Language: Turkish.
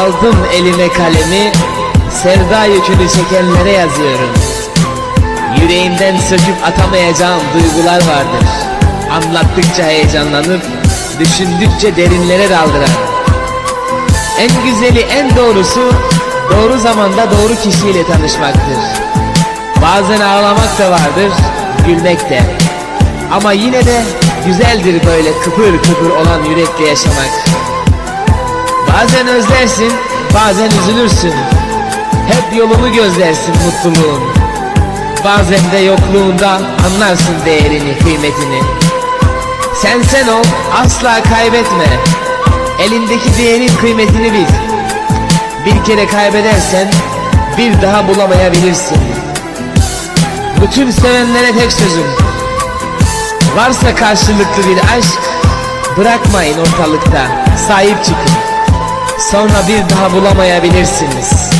Aldım elime kalemi Sevda yükünü çekenlere yazıyorum. Yüreğimden söküp atamayacağım duygular vardır. Anlattıkça heyecanlanıp Düşündükçe derinlere daldıran En güzeli en doğrusu Doğru zamanda doğru kişiyle tanışmaktır. Bazen ağlamak da vardır Gülmek de. Ama yine de güzeldir böyle kıpır kıpır olan yürekle yaşamak Bazen özlersin, bazen üzülürsün. Hep yolunu gözlersin mutluluğun. Bazen de yokluğunda anlarsın değerini, kıymetini. Sen sen ol, asla kaybetme. Elindeki değerin kıymetini bil. Bir kere kaybedersen bir daha bulamayabilirsin. Bütün sevenlere tek sözüm. Varsa karşılıklı bir aşk, bırakmayın ortalıkta, sahip çıkın. Sonra bir daha bulamayabilirsiniz.